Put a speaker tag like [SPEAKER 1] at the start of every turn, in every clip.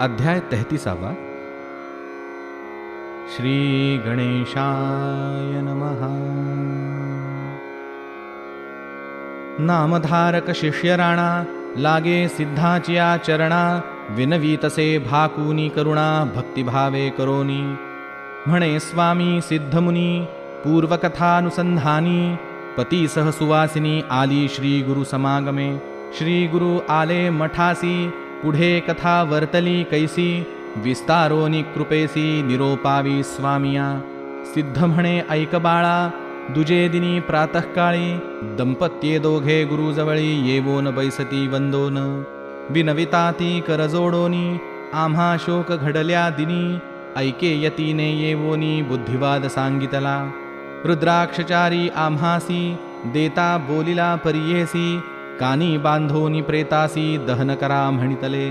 [SPEAKER 1] अध्याय तेहतीसावा. श्री गणेशाय नमः. नामधारक शिष्य राणा लागे सिद्धाचिया चरणा विनवीतसे भाकुनी करुणा भक्तिभावे करोनी म्हणे स्वामी सिद्धमुनी पूर्वकथानुसंधानी पती सह सुवासिनी आली श्री गुरु समागमे. श्री गुरु आले मठासी पुढे कथा वर्तली कैसी विस्तारोनी कृपेसी निरोपावी स्वामिया। सिद्ध म्हणे ऐक बाळा दुजे दिनी प्रातःकाळी दंपत्ये दोघे गुरुजवळी येवोन बैसती वंदोन। विनविता ती करजोडोनी आम्हा शोक घडल्या दिनी ऐके यतीने येवोनी बुद्धिवाद सांगितला। रुद्राक्षचारी आम्हासी देता बोलिला परियेसी कानी बांधोनी प्रेतासी दहन करा म्हणितले.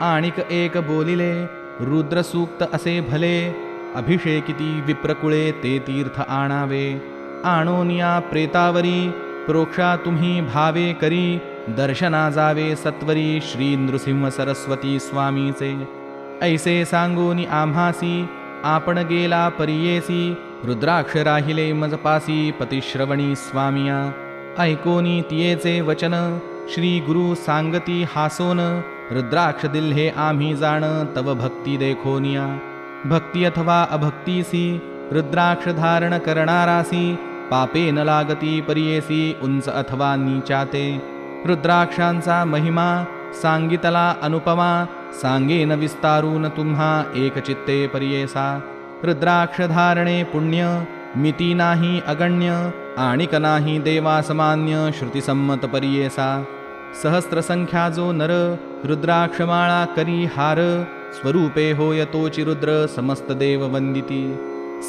[SPEAKER 1] आणिक एक बोलिले रुद्रसूक्त असे भले अभिषेकिती विप्रकुळे ते तीर्थ आणावे. आणोनिया प्रेतावरी प्रोक्षा तुम्ही भावे करी दर्शना जावे सत्वरी श्री नृसिंह सरस्वती स्वामीचे. ऐसे सांगोनी आम्हासी आपण गेला परियेसी रुद्राक्ष राहिले मजपासी पतिश्रवणी स्वामिया. ऐकोनी तियेचे वचन श्री गुरु सांगती हासोन रुद्राक्ष दिल्हे आम्ही जाण तव भक्ती देखोनिया भक्ती अथवा अभक्तीसी रुद्राक्ष धारण करणारासी पापे न लागती परियेसी उंच अथवा नीचाते रुद्राक्षांचा महिमा सांगितला अनुपमा सांगेन विस्तारून तुम्हा एकचित्ते परियेसा रुद्राक्ष धारणे पुण्य मिती नाही अगण्य आणिक नाही देवासमान्य श्रुतिसम्मत परियेसा सहस्रसंख्या जो नर रुद्राक्षमाळा करी हार स्वरूपे होय तोची रुद्र समस्त देव वंदिती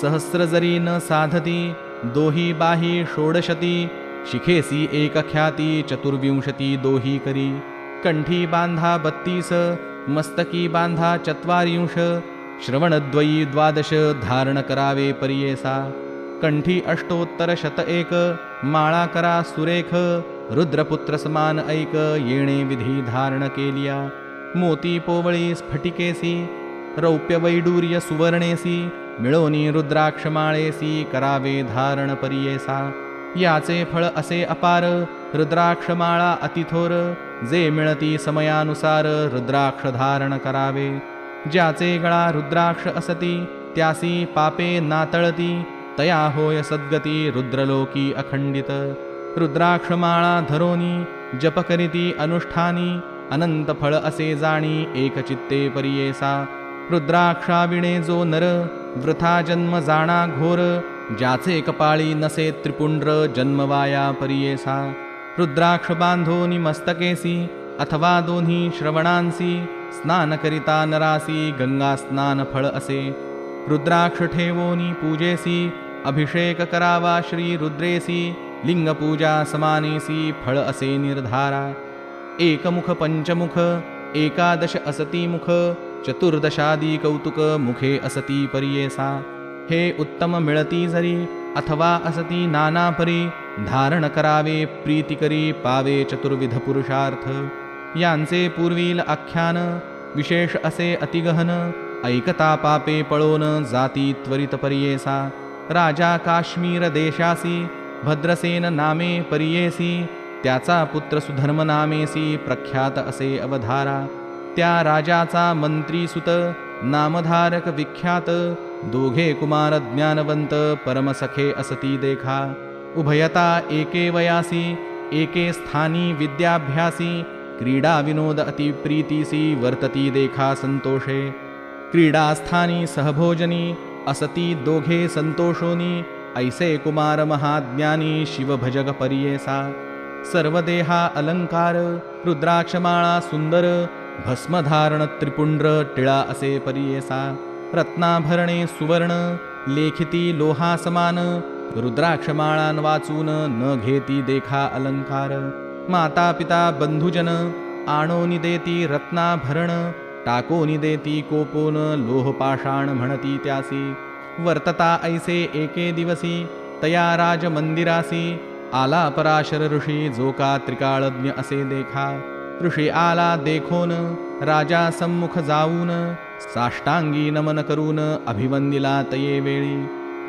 [SPEAKER 1] सहस्र जरी न साधती दोही बाही षोडशती शिखेसी एक ख्याती चतुर्विंशती दोही करी। कंठी बांधा बत्तीस मस्तकी बांधा चत्वारिंश श्रवणद्वयी द्वादश धारण करावे परियेसा। कंठी अष्टोत्तर शत एक माळा करा सुरेख रुद्रपुत्र समान ऐक येणे विधी धारण केलिया मोती पोवळी स्फटिकेसी रौप्य वैडूर्य सुवर्णेसी मिळोनी रुद्राक्षमाळेसी करावे धारण परियेसा. याचे फळ असे अपार रुद्राक्षमाळा अतिथोर जे मिळती समयानुसार रुद्राक्ष धारण करावे. ज्याचे गळा रुद्राक्ष असती त्यासी पापे नातळती तया होय सद्गती रुद्रलोकी अखंडित रुद्राक्षमाळा धरोनी जप करीती अनुष्ठानी अनंत फळ असे जाणी एकचित्ते परियेसा। रुद्राक्षाविणे जो नर वृथा जन्म जाणा घोर ज्याचे कपाळी नसे त्रिपुंड्र जन्मवाया परियेसा। रुद्राक्ष बांधोनी मस्तकेसी अथवा दोन्ही श्रवणांसी स्नान करिता नरासी गंगा स्नान फळ असे। रुद्राक्ष ठेवोनी पूजेसी अभिषेक करावा श्री रुद्रेसी लिंगपूजा समानेसी फळ असे निर्धारा। एकमुख पंचमुख एकादश असती मुख चतुर्दशादी कौतुक मुखे असती परियेसा। हे उत्तम मिळती जरी अथवा असती नाना परी धारण करावे प्रीतिकरी पावे चतुर्विध पुरुषार्थ। यांचे पूर्वील आख्यान विशेष असे अतिगहन ऐकता पापे पळोन जाती त्वरित परियेसा। राजा काश्मीर देशासी भद्रसेन नामे परियेसी त्याचा पुत्र सुधर्म नामेसी प्रख्यात असे अवधारा त्या राजाचा मंत्री सुत नामधारक विख्यात दोघे कुमार ज्ञानवंत परमसखे असती देखा उभयता एके वयासी एके स्थानी विद्याभ्यासी क्रीडा विनोद अतिप्रीतीसी वर्तती देखा संतोषे क्रीडास्थानी सहभोजनी असती दोघे संतोषोनी ऐसे कुमार महाज्ञानी शिवभजग परियेसा। सर्वदेहा अलंकार रुद्राक्षमाळा सुंदर भस्मधारण त्रिपुंड्र टिळा असे परियेसा। रत्नाभरणे सुवर्ण लेखिती लोहासमान रुद्राक्षमाळान वाचून न घेती देखा अलंकार। माता पिता बंधुजन आणोनी देती रत्नाभरण टाकोनी देती कोपोन लोहपाषाण म्हणती त्यासी. वर्तता ऐसे एके दिवसी तया राज मंदिरासी आला पराशर ऋषी जो का त्रिकाळज्ञ असे देखा. ऋषी आला देखोन राजा सम्मुख जाऊन साष्टांगी नमन करून अभिवंदिला तये वेळी.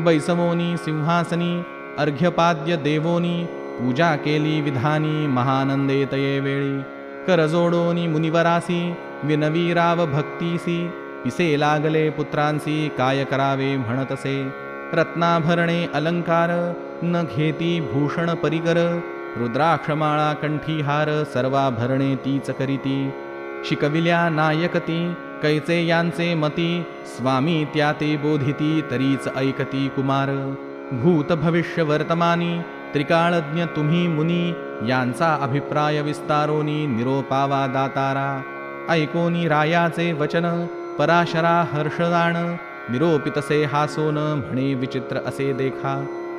[SPEAKER 1] बैसमोनी सिंहासनी अर्घ्यपाद्य देवोनी पूजा केली विधानी महानंदे तये वेळी. करजोडोनी मुनिवरासी विनवीराव भक्तीसी पिसे लागले पुत्रांसी काय करावे म्हणतसे। रत्नाभरणे अलंकार न घेती भूषण परिकर रुद्राक्षमाळा कंठीहार सर्वाभरणे तीच करीती। शिकविल्या नायकती कैचे यांचे मती स्वामी त्या ते बोधिती तरीच ऐकती कुमार। भूत भविष्य वर्तमानी त्रिकाळज्ञ तुम्ही मुनी यांचा अभिप्राय विस्तारोनी निरोपावा दातारा। ऐकोनी रायाचे वचन पराशरा हर्षदान निरोपितसे हासोन म्हणे विचित्र असे देखा.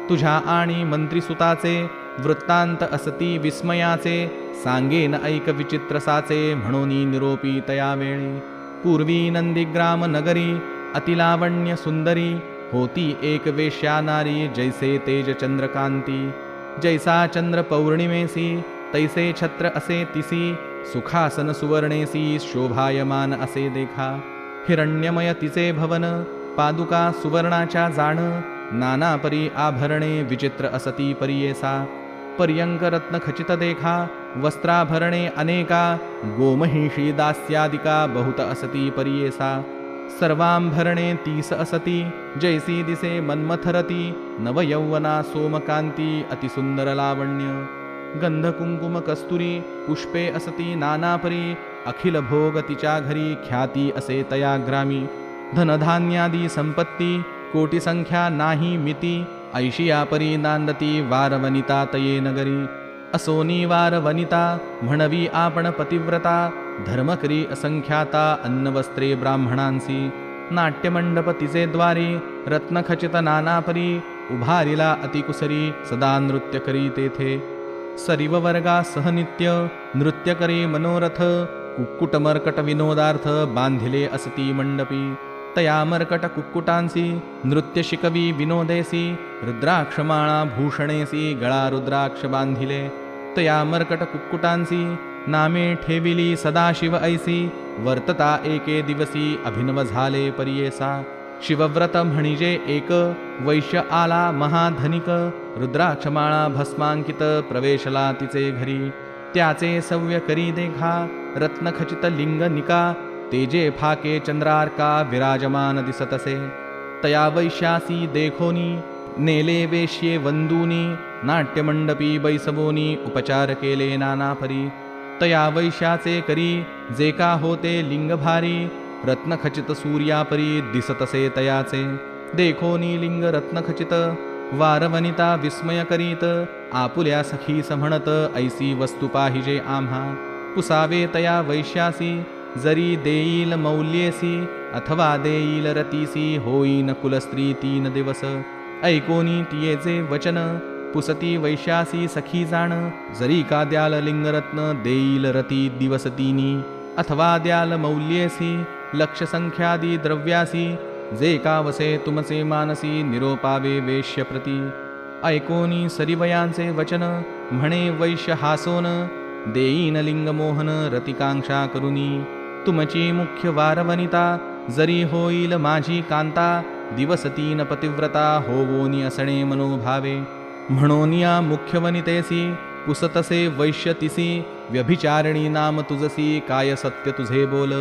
[SPEAKER 1] तुझ्या आणि मंत्रीसुताचे वृत्तांत असती विस्मयाचे सांगेन ऐक विचित्र साचे म्हणोनी निरोपी तया वेळी पूर्वी नंदीग्राम नगरी अतिलावण्य सुंदरी होती एक वेश्या नारी जैसे तेज चंद्रकांती. जैसा चंद्र पौर्णिमेसी तैसे छत्र असे तिसी सुखासन सुवर्णेसी शोभायमान असे देखा. हिरण्यमय तिचे भवन पादुका सुवर्णाच्या जाण नाना परी आभरणे विचित्र असती परियेसा. पर्यंकरत्न खचित देखा वस्त्राभरणे अनेका गोमहिषी दास्यादिका बहुत असती परियेसा. सर्वांभरणे तीस असती जैसी दिसे मन्मथरती नवयौवना सोमकांती अतिसुंदर लावण्य. गंध कस्तुरी पुष्पे असती नानापरी अखिल भोग तिच्या घरी ख्याती असे तया ग्रामी धनधान्यादी संपत्ती कोटीसंख्या नाही मिती ऐशिया परी नांदती वारवनिता तये नगरी. असोनी वारवनिता म्हणवी आपण पतिव्रता धर्मकरी असंख्याता अन्नवस्त्रे ब्राह्मणांसी. नाट्यमंडप तिचे द्वारी रत्नखचित नानापरी उभारिला अतिकुसरी सदा नृत्य करी तेथे. सरीव नित्य सहनित्य नृत्य करे मनोरथ कुक्कुटमर्कटविनोदार्थ विनोदार्थ बांधिले असती मंडपी। तया मर्कट कुक्कुटांसी नृत्य शिकवी विनोदेसी रुद्राक्षमाळा भूषणेसी गळा रुद्राक्ष बांधिले। तया मर्कट कुक्कुटांसी नामे ठेविली सदाशिव ऐसी वर्तता एके दिवसी अभिनव झाले परियेसा। शिवव्रत म्हणजे एक वैश्य आला महाधनिक रुद्राक्षमाळा भस्मांकित प्रवेशला तिचे घरी. त्याचे सव्य करी देखा रत्नखचित लिंग निका तेजे फाके चंद्रार्का विराजमान दिसतसे. तया वैश्यासी देखोनी नेले वेश्ये वंदूनी नाट्यमंडपी बैसवोनी उपचार केले नानापरी तया वैश्याचे करी जे का होते लिंगभारी रत्नखचित सूर्यापरी दिसतसे तयाचे. देखोनी लिंग रत्नखचित वारवनिता विस्मय करीत आपुल्या सखीस म्हणत ऐसी वस्तू पाहिजे आम्हा. पुसावे तया वैश्यासी जरी देईल मौल्येसी अथवा देईल रतीसी होईन कुलस्त्री तीन दिवस. ऐकोनी तियेचे वचन पुसती वैश्यासी सखी जाण जरी का द्याल लिंगरत्न देईल रती दिवस तिनी. अथवा द्याल मौल्येसी लक्षसंख्यादी द्रव्यासी जे का वसे तुमचे मानसी निरोपावे वेश्य प्रती। ऐकोनी सरिवयांचे वचन म्हणे वैश्य हासोन देईन लिंगमोहन रतिकांक्षा करुनी। तुमची मुख्य वारवनिता जरी होईल माझी कांता दिवस तीन पतिव्रता होवोनी असणे मनोभावे। म्हणोनिया या मुख्य वनितेसी वैश्य तिसी व्यभिचारिणी नाम तुझसी काय सत्य तुझे बोल।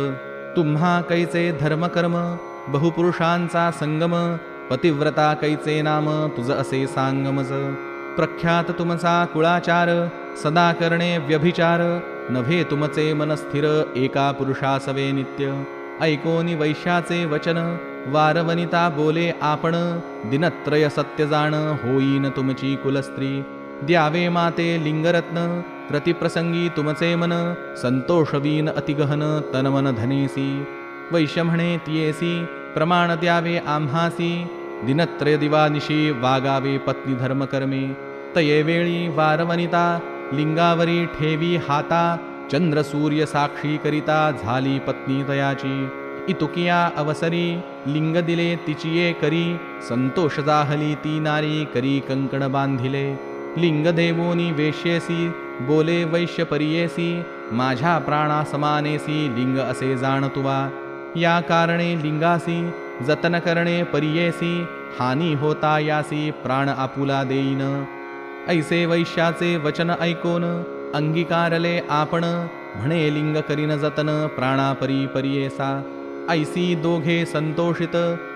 [SPEAKER 1] तुम्हा कैचे धर्मकर्म बहुपुरुषांचा संगम पतिव्रता कैचे नाम तुझ असे सांगमज. प्रख्यात तुमचा कुळाचार सदा करणे व्यभिचार नभे तुमचे मनस्थिर एका पुरुषासवे नित्य. ऐकोनी वैश्याचे वचन वारवनिता बोले आपण दिनत्रय सत्य जाण होईन तुमची कुलस्त्री. द्यावे माते लिंगरत्न प्रतिप्रसंगी तुमचे मन संतोषवीन अतिगहन तनमन धनेसी. वैश्य म्हणे तियेसी प्रमाण द्यावे आम्हासी दिनत्रय दिवानिशी वागावे पत्नी धर्मकर्मे तये वेळी वारवनिता लिंगावरी ठेवी हाता चंद्र सूर्य साक्षी करिता झाली पत्नी तयाची। इतुकिया अवसरी लिंग दिले तिचिये करी संतोष जाहली ती नारी करी कंकण बांधिले। लिंग देवोनी वेश्येसी बोले वैश्य परियेसी माझ्या प्राणा समानेसी लिंग असे जाण तुवा या कारणे लिंगासी जतन करणे परियेसी हानी होता यासी प्राण आपुला देईन. ऐसे वैश्याचे वचन ऐकोन अंगीकारले आपण म्हणे लिंग करीन जतन प्राणापरी परियेसा. ऐसी दोघे संतोषित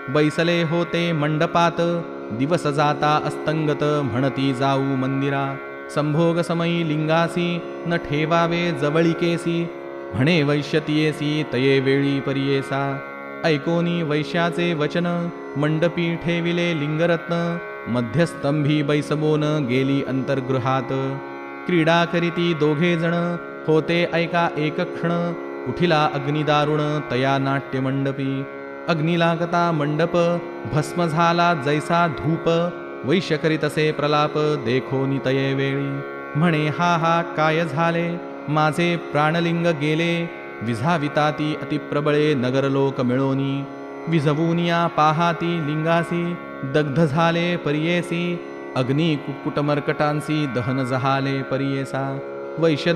[SPEAKER 1] बैसले होते मंडपात दिवस जाता अस्तंगत म्हणती जाऊ मंदिरा. संभोग समयी लिंगासी न ठेवावे जवळिकेसी म्हणे वैश्यतीयेसी तये वेळी परियेसा ऐकोनी वैश्याचे वचन मंडपी ठेविले लिंगरत्न मध्यस्तंभी बैसबोन गेली अंतर्गृहात। क्रीडा करीती दोघे जण होते ऐका एक क्षण। उठिला अग्निदारुण तया नाट्यमंडपी। अग्निलागता मंडप भस्म झाला जैसा धूप। वैश्य करीतसे प्रलाप देखो नितये वेळी। म्हणे हा हा काय झाले? माझे प्राणलिंग गेले विझाविताती अतिप्रबळे नगरलोक मिळोनी विझवूनिया पाहाती लिंगासी दग्ध झाले परियेसी अग्नी कुक्कुटमर्कटांसी दहन जहाले परियेसा वैश्य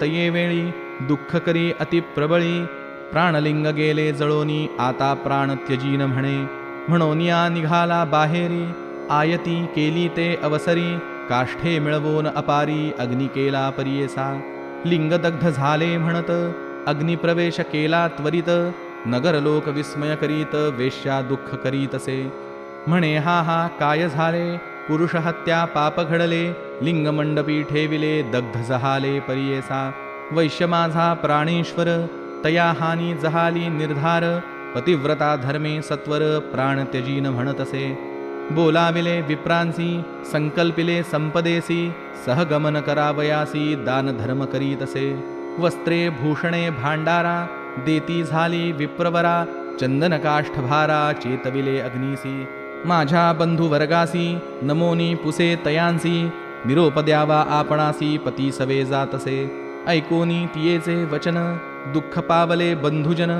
[SPEAKER 1] तये वेळी दुःख करी अतिप्रबळी प्राणलिंग गेले जळोनी आता प्राण त्यजीन म्हणे म्हणोनिया निघाला बाहेरी आयती केली ते अवसरी काष्ठे मिळवून अपारी अग्नी केला परियेसा लिंगदग्ध झाले म्हणत अग्निप्रवेश केला त्वरित नगरलोक विस्मय करीत वेश्या दुःख करीतसे म्हणे हा हा काय झाले? पुरुष हत्या पाप घडले लिंगमंडपी ठेविले दग्ध जहाले परियेसा. वैश्य माझा प्राणेश्वर तया हानी जहाली निर्धार पतिव्रता धर्मे सत्वर प्राण त्यजीन म्हणतसे बोलाविले विप्रांसी संकल्पिले संपदेसी सहगमन करावयासी दान धर्म करीतसे। वस्त्रे भूषणे भांडारा देती झाली विप्रवरा चंदन काष्ठभारा चेतविले अग्निसी। माझ्या बंधुवर्गासी नमोनी पुसे तयांसी निरोपद्यावा आपणासी पती सवे जातसे। ऐकोनी तियेचे वचन दुःख पावले बंधुजन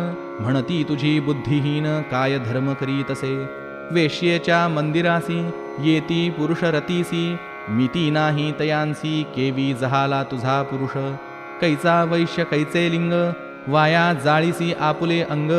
[SPEAKER 1] म्हणती तुझी बुद्धिहीन काय धर्म करीतसे। वेश्येच्या मंदिरासी येती पुरुष रतीसी मिती नाही तयांसी केवी जहाला तुझा पुरुष. कैचा वैश्य कैचे लिंग वाया जाळीसी आपुले अंग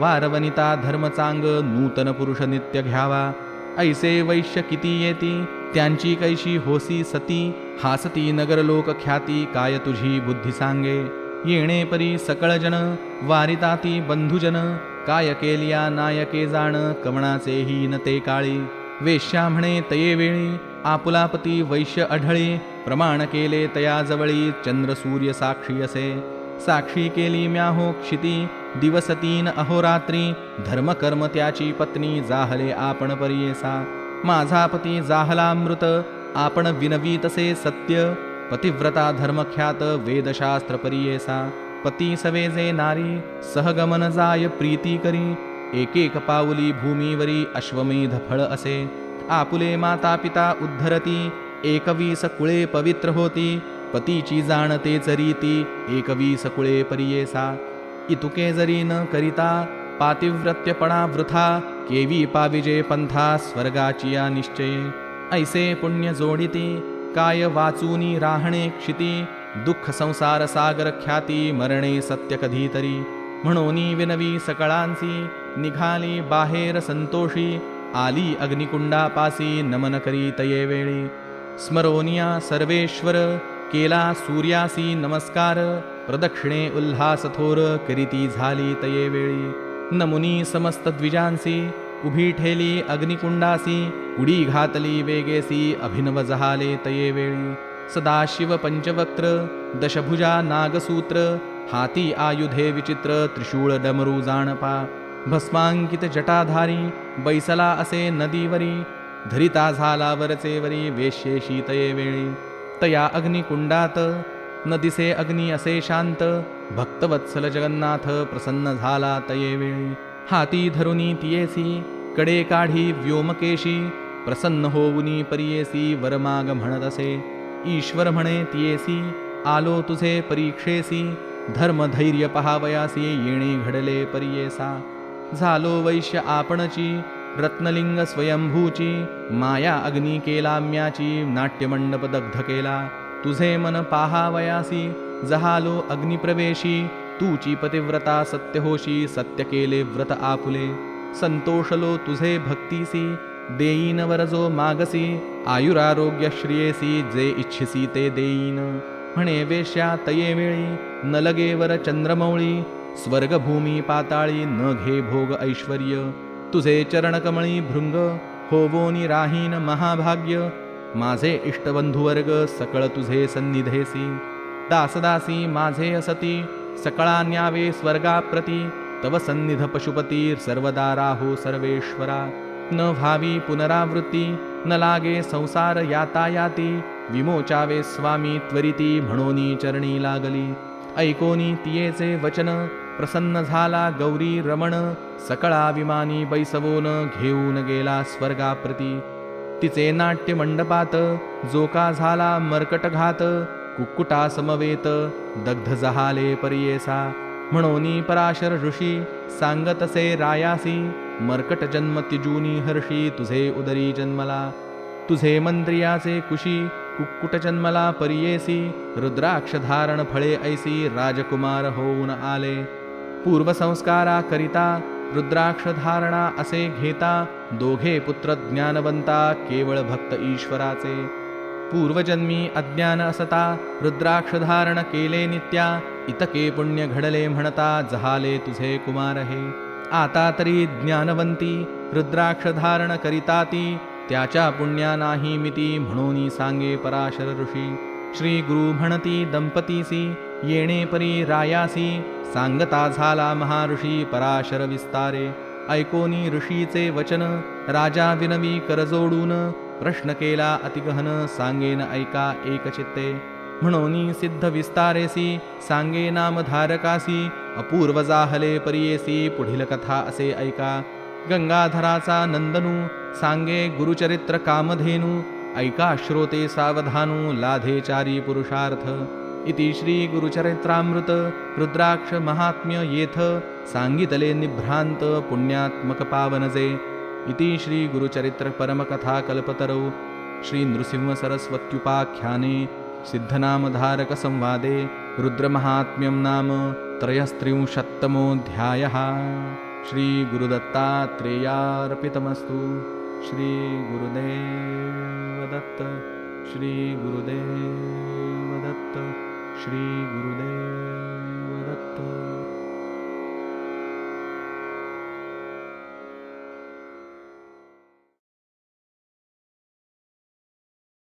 [SPEAKER 1] वारवनिता धर्मचांग नूतन पुरुष नित्य घ्यावा. ऐसे वैश्य किती येती त्यांची कैशी होसी सती हासती नगरलोक ख्याती काय तुझी बुद्धी सांगे. येणे परी सकळजन वारिताती बंधुजन काय केलिया नायके जाण कवणाचे हीन ते काळी. वेश्या म्हणे तये वेळी. आपुलापती वैश्य अढळी प्रमाण केले तया जवळी चंद्र सूर्य साक्षी असे. साक्षी केली म्याहो क्षिती. दिवस तीन अहोरात्री धर्मकर्म त्याची पत्नी जाहले आपण परियेसा. माझा पती जाहला मृत. आपण विनवीतसे सत्य. पतिव्रता धर्मख्यात वेदशास्त्र परियेसा. पती सवेजे नारी सहगमन जाय प्रीती करी। एक एक पाऊली भूमीवरी अश्वमेध फळ असे। आपुले माता पिता उद्धरती एकवीस कुळे पवित्र होती। पतीची जाणते चरीती एकवीस कुळे परियेसा। इतुके जरी न करिता पातिव्रत्यपणा वृथा केवी पाविजे पंथा स्वर्गाची या निश्चये। ऐसे पुण्य जोडिती काय वाचूनी राहणे क्षिती। दुःख संसार सागर ख्याती मरणे सत्य कधीतरी म्हणूनी विनवी सकळांसी निघाली बाहेर संतोषी आली अग्निकुंडापासी नमन करी तये वेळी। स्मरोनिया सर्वेश्वर केला सूर्यासी नमस्कार प्रदक्षिणे उल्हास थोर किरीती झाली तये वेळी। नमुनी समस्त द्विजांसी उभी ठेली अग्निकुंडासी उडी घातली वेगेसी अभिनव जहाले तये वेळी। सदाशिव पंचवक्त्र दशभुजा नागसूत्र हाती आयुधे विचित्र त्रिशूळ डमरू जाणपा भस्मांकित जटाधारी बैसला असे नदीवरी धरिता झाला वरचेवरी वेश्येशी तये वेळी. तया अग्निकुंडात नदिसे अग्नी असे शांत भक्तवत्सल जगन्नाथ प्रसन्न झाला तये वेळी. हाती धरुनी तियेसी कडे काढी व्योमकेशी प्रसन्न होऊनी परियेसी वरमाग म्हणत असे. ईश्वर म्हणे तियेसी आलो तुझे परीक्षेसी धर्म धैर्य पहावयासी येणे घडले परियेसा. झालो वैश्य आपणची रत्नलिंग स्वयंभूची माया अग्नी केला म्याची नाट्यमंडप दग्ध केला. तुझे मन पाहावयासी जहालो अग्निप्रवेशी तूची पतिव्रता सत्य होशी सत्य केले व्रत आपुले. संतोषलो तुझे भक्तीसी देईन वरजो मागसी आयुरारोग्य श्रियेसी जे इच्छिसी ते देईन। म्हणे वेश्या तये वेळी न लगे वर चंद्रमौळी स्वर्गभूमी पाताळी न घे भोग ऐश्वर्य। तुझे चरणकमळी भृंग होवोनी राहीन महाभाग्य। माझे इष्टबंधुवर्ग सकळ तुझे सन्निधेसी। दासदासी माझे असती सकळा न्यावे स्वर्गाप्रती। तव सन्निध पशुपती सर्वदा राहो सर्वेश्वरा। न भावी पुनरावृत्ती। न लागे संसार यातायाती विमोचावे स्वामी त्वरिती म्हणोनी चरणी लागली. ऐकोनी तियेचे वचन प्रसन्न झाला गौरी रमण सकळा विमानी बैसवोन घेऊन गेला स्वर्गाप्रती. तिचे नाट्य मंडपात जोका झाला मर्कटघात कुक्कुटा समवेत दग्ध जहाले परियेसा. म्हणोनी पराशर ऋषी सांगतसे रायासी मर्कट जन्म तिजूनी हर्षी तुझे उदरी जन्मला. तुझे मंत्रियाचे कुशी कुक्कुट जन्मला परियेसी. रुद्राक्ष धारण फळे ऐसी राजकुमार होऊन आले. पूर्वसंस्कारा करिता रुद्राक्ष धारणा असे घेता. दोघे पुत्र ज्ञानवंता केवळ भक्त ईश्वराचे. पूर्वजन्मी अज्ञान असता रुद्राक्ष धारण केले नित्या. इतके पुण्य घडले म्हणता जहाले तुझे कुमार हे. आता तरी ज्ञानवंती रुद्राक्षधारण करिता ती त्याच्या पुण्या नाही मिती म्हणून सांगे पराशर ऋषी. श्री गुरु म्हणती दंपतीसी येणे परी रायासी सांगता झाला महाऋषी पराशर विस्तारे. ऐकोनी ऋषीचे वचन राजा विनवी करजोडून प्रश्न केला अतिगहन सांगेन ऐका एकचित्ते म्हणोनी सिद्ध विस्तारेसी सांगे नामधारकासी अपूर्व जाहले परियेसी पुढील कथा असे ऐका. गंगाधराचा नंदनू सांगे गुरुचरित्र कामधेनू ऐका श्रोते सावधानू लाधेचारी पुरुषार्थ. इति श्री गुरुचरित्रामृत रुद्राक्ष महात्म्य येथ सांगितले निभ्रांत पुण्यात्मक पावनजे. इति श्री गुरुचरित्र परमकथा कल्पतरौ श्री नृसिंह सरस्वत्युपाख्याने सिद्धनामधारक संवादे रुद्रमहात्म्यं नाम. त्रयस्त्रिंशत्तमोऽध्यायः। श्रीगुरुदत्तात्रेयार्पितमस्तु। श्रीगुरुदेवदत्त। श्रीगुरुदेवदत्त। श्रीगुरुदेव